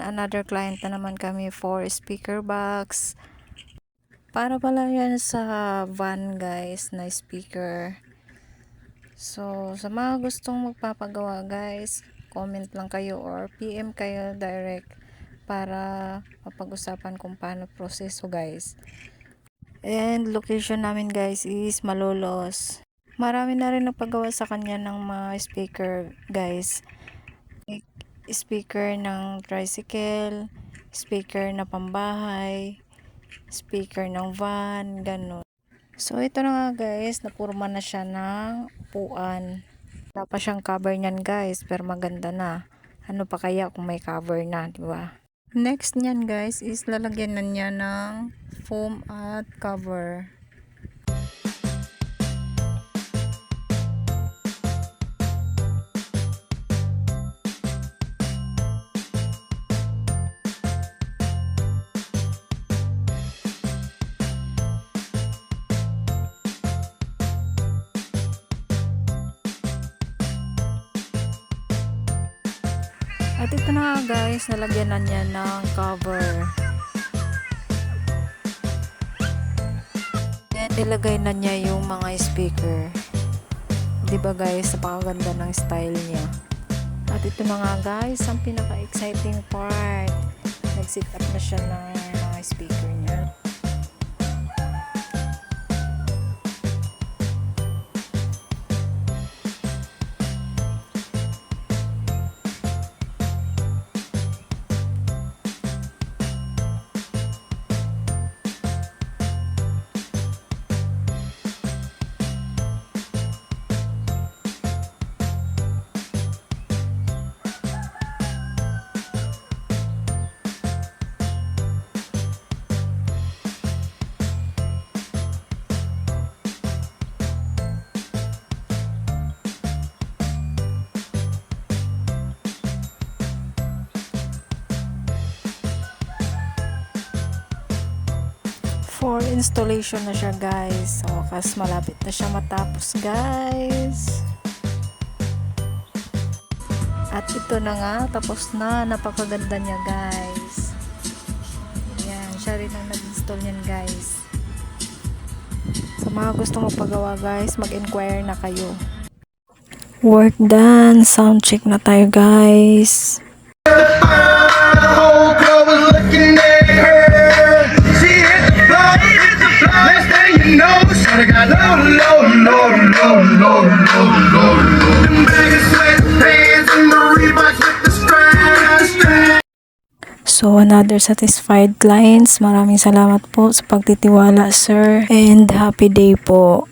another client na naman kami for speaker box. Para pala yan sa van guys na speaker. So, sa mga gustong magpapagawa guys, comment lang kayo or PM kayo direct para mapag-usapan kung paano proseso guys. And location namin guys is Malolos. Marami na rin nagpagawa sa kanya ng mga speaker guys. Speaker ng tricycle, speaker na pambahay, speaker ng van, ganun. So ito na nga guys, napurma na siya ng upuan. Wala pa siyang cover niyan guys, pero maganda na. Ano pa kaya kung may cover na, di ba? Next niyan guys is lalagyan na niya ng foam at cover. At ito na guys, nalagyan na niya ng cover. Yan, ilagay na niya yung mga speaker. ba guys, napakaganda ng style niya. At ito na nga guys, ang pinaka-exciting part. Nag-sit up na siya ng For installation na siya guys. So, kas malapit na siya matapos guys. At ito na nga, tapos na. Napakaganda niya guys. Yan, siya rin ang nag-install niyan guys. Sa mga gusto magpagawa guys, mag-inquire na kayo. Work done. Sound check na tayo guys. The whole club was looking at low, low, low, low, low, low. So, another satisfied clients. Maraming salamat po sa pagtitiwala, sir. And happy day po.